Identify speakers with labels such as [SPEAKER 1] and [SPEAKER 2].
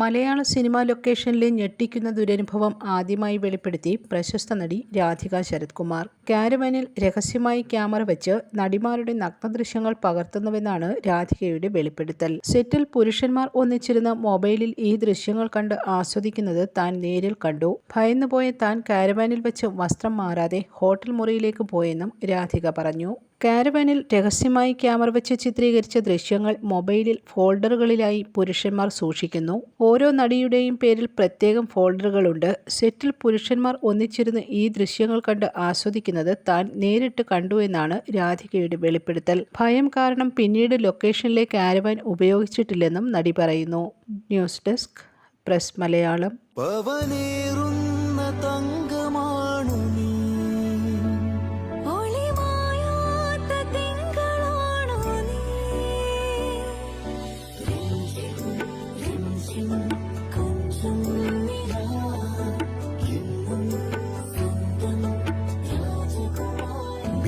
[SPEAKER 1] മലയാള cinema ലൊക്കേഷനിലെ ഞെട്ടിക്കുന്ന ദുരനുഭവം ആദ്യമായി വെളിപ്പെടുത്തി പ്രശസ്ത നടി രാധിക ശരത് കുമാർ കാരവാനിൽ രഹസ്യമായി ക്യാമറ വെച്ച് നടിമാരുടെ നഗ്നദൃശ്യങ്ങൾ പകർത്തുന്നുവെന്നാണ് രാധികയുടെ വെളിപ്പെടുത്തൽ. സെറ്റിൽ പുരുഷന്മാർ ഒന്നിച്ചിരുന്ന മൊബൈലിൽ ഈ ദൃശ്യങ്ങൾ കണ്ട് ആസ്വദിക്കുന്നത് താൻ നേരിൽ കണ്ടു. ഭയന്നുപോയ താൻ കാരവാനിൽ വെച്ച് വസ്ത്രം മാറാതെ ഹോട്ടൽ മുറിയിലേക്ക് പോയെന്നും രാധിക പറഞ്ഞു. കാരവാനിൽ രഹസ്യമായി ക്യാമറ വെച്ച് ചിത്രീകരിച്ച ദൃശ്യങ്ങൾ മൊബൈലിൽ ഫോൾഡറുകളിലായി പുരുഷന്മാർ സൂക്ഷിക്കുന്നു. ഓരോ നടിയുടെയും പേരിൽ പ്രത്യേകം ഫോൾഡറുകളുണ്ട്. സെറ്റിൽ പുരുഷന്മാർ ഒന്നിച്ചിരുന്ന് ഈ ദൃശ്യങ്ങൾ കണ്ട് ആസ്വദിക്കുന്നത് താൻ നേരിട്ട് കണ്ടു എന്നാണ് രാധികയുടെ വെളിപ്പെടുത്തൽ. ഭയം കാരണം പിന്നീട് ലൊക്കേഷനിലെ കാരവാൻ ഉപയോഗിച്ചിട്ടില്ലെന്നും നടി പറയുന്നു. News desk press Malayalam.